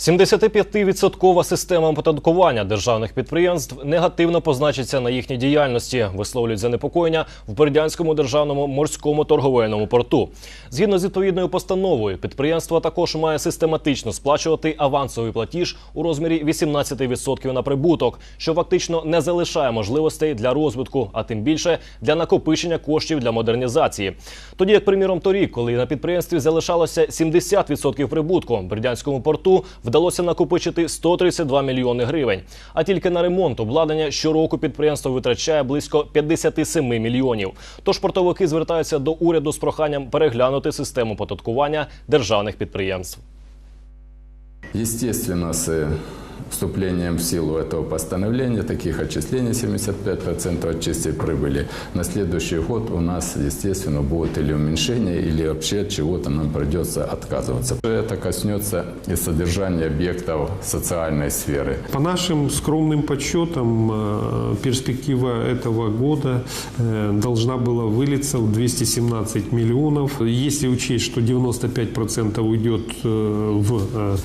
75% система оподаткування державних підприємств негативно позначиться на їхній діяльності, висловлюють занепокоєння в Бердянському державному морському торговельному порту. Згідно з відповідною постановою, підприємство також має систематично сплачувати авансовий платіж у розмірі 18% на прибуток, що фактично не залишає можливостей для розвитку, а тим більше для накопичення коштів для модернізації. Тоді, як приміром, торік, коли на підприємстві залишалося 70% прибутку, Бердянському порту вдалося накопичити 132 мільйони гривень. А тільки на ремонт обладнання щороку підприємство витрачає близько 57 мільйонів. Тож портовики звертаються до уряду з проханням переглянути систему податкування державних підприємств. Естественно, с вступлением в силу этого постановления, таких отчислений 75% от чистой прибыли, на следующий год у нас, естественно, будет или уменьшение, или вообще от чего-то нам придется отказываться. Это коснется и содержания объектов социальной сферы. По нашим скромным подсчетам, э, перспектива этого года э, должна была вылиться в 217 миллионов. Если учесть, что 95% уйдет э, в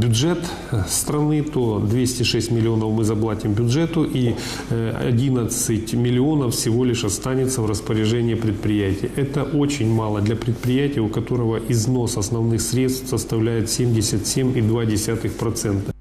бюджет страны, то 206 миллионов мы заплатим бюджету и э, 11 миллионов всего лишь останется в распоряжении предприятия. Это очень мало для предприятия, у которого износ основных средств составляет 77,2%.